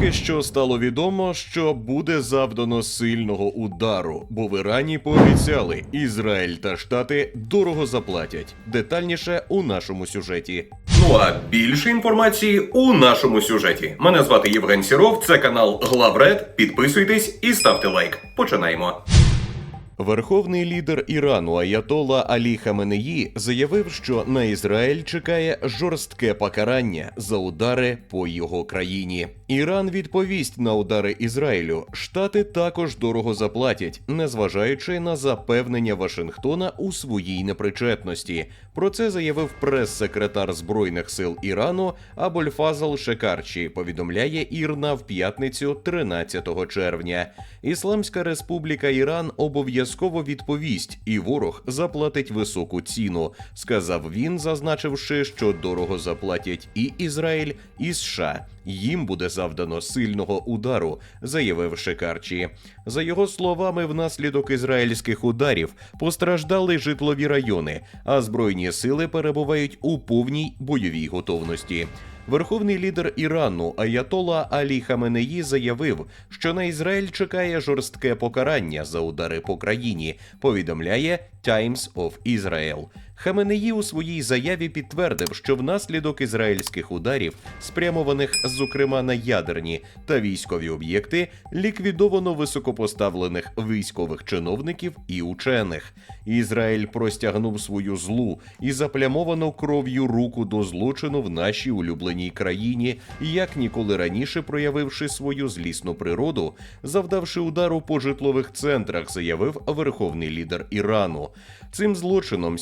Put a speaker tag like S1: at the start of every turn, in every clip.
S1: Тільки що стало відомо, що буде завдано сильного удару, бо в Ірані пообіцяли, Ізраїль та Штати дорого заплатять. Детальніше у нашому сюжеті.
S2: Ну а більше інформації у нашому сюжеті. Мене звати Євген Сіров, це канал Главред. Підписуйтесь і ставте лайк. Починаємо.
S1: Верховний лідер Ірану Аятола Алі Хаменеї заявив, що на Ізраїль чекає жорстке покарання за удари по його країні. Іран відповість на удари Ізраїлю. Штати також дорого заплатять, незважаючи на запевнення Вашингтона у своїй непричетності. Про це заявив прес-секретар збройних сил Ірану Абульфазал Шекарчі. Повідомляє Ірна в п'ятницю, 13 червня. Ісламська Республіка Іран обов'язково відповість, і ворог заплатить високу ціну, сказав він, зазначивши, що дорого заплатять і Ізраїль, і США. Їм буде завдано сильного удару, заявив Шекарчі. За його словами, внаслідок ізраїльських ударів постраждали житлові райони, а збройні сили перебувають у повній бойовій готовності. Верховний лідер Ірану Аятола Алі Хаменеї заявив, що на Ізраїль чекає жорстке покарання за удари по країні. Повідомляє Times of Israel. Хаменеї у своїй заяві підтвердив, що внаслідок ізраїльських ударів, спрямованих зокрема на ядерні та військові об'єкти, ліквідовано високопоставлених військових чиновників і учених. Ізраїль простягнув свою злу і заплямовану кров'ю руку до злочину в нашій улюбленій країні, як ніколи раніше проявивши свою злісну природу, завдавши удару по житлових центрах, заявив верховний лідер Ірану. Цим злочином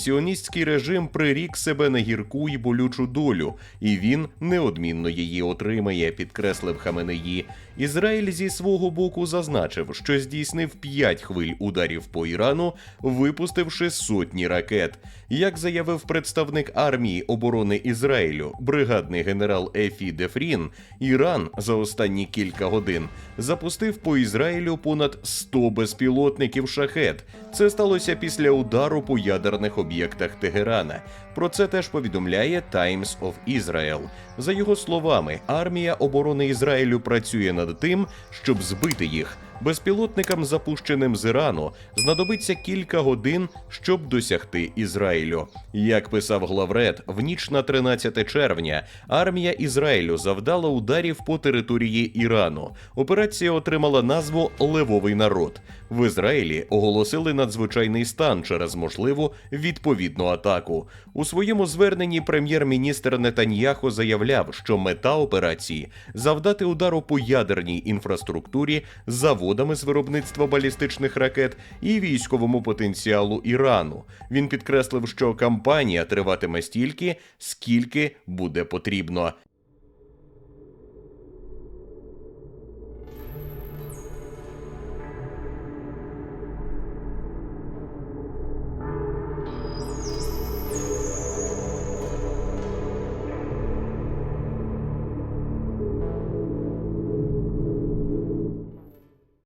S1: сіоністський режим прирік себе на гірку і болючу долю, і він неодмінно її отримає, підкреслив Хаменеї. Ізраїль зі свого боку зазначив, що здійснив п'ять хвиль ударів по Ірану, випустивши сотні ракет. Як заявив представник армії оборони Ізраїлю, бригадний генерал Ефі Дефрін, Іран за останні кілька годин запустив по Ізраїлю понад 100 безпілотників шахет. Це сталося після удару по ядерних об'єктах Тегерана. Про це теж повідомляє Times of Israel. За його словами, армія оборони Ізраїлю працює над тим, щоб збити їх. Безпілотникам, запущеним з Ірану, знадобиться кілька годин, щоб досягти Ізраїлю. Як писав главред, в ніч на 13 червня армія Ізраїлю завдала ударів по території Ірану. Операція отримала назву Левовий народ. В Ізраїлі оголосили надзвичайний стан через можливу відповідну атаку. У своєму зверненні прем'єр-міністр Нетаньяхо заявляв, що мета операції завдати удару по ядерній інфраструктурі, заводами з виробництва балістичних ракет і військовому потенціалу Ірану. Він підкреслив, що кампанія триватиме стільки, скільки буде потрібно.